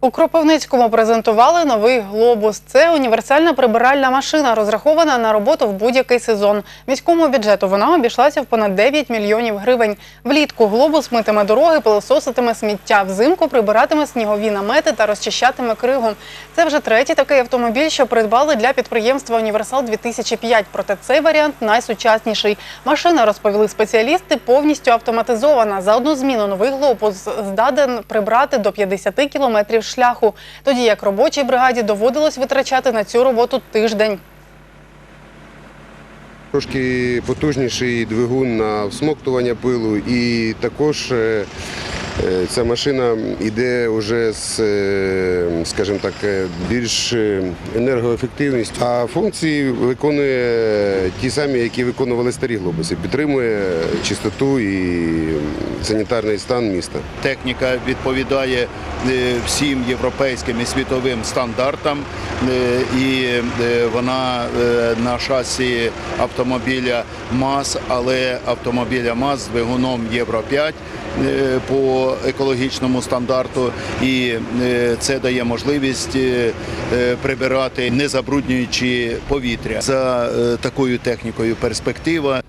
У Кропивницькому презентували новий глобус. Це універсальна прибиральна машина, розрахована на роботу в будь-який сезон. Міському бюджету вона обійшлася в понад 9 мільйонів гривень. Влітку глобус митиме дороги, пилососитиме сміття. Взимку прибиратиме снігові намети та розчищатиме кригу. Це вже третій такий автомобіль, що придбали для підприємства Універсал 2005 Проте цей варіант найсучасніший. Машина, розповіли спеціалісти, повністю автоматизована. За одну зміну новий глобус здатен прибрати до 50 кілометрів шляху, тоді як робочій бригаді доводилось витрачати на цю роботу тиждень. Трошки потужніший двигун на всмоктування пилу і також е, ця машина йде вже з, е, скажімо так, е, більш е, енергоефективністю. А функції виконує ті самі, які виконували старі глобуси. Підтримує чистоту і санітарний стан міста. Техніка відповідає е, всім європейським і світовим стандартам, е, і е, вона е, на шасі автомобіля МАЗ, але автомобіля МАЗ з двигуном Євро 5 е, по екологічному стандарту, і е, це дає можливість е, е, прибирати, не забруднюючи повітря. За е, такою технікою перспектива.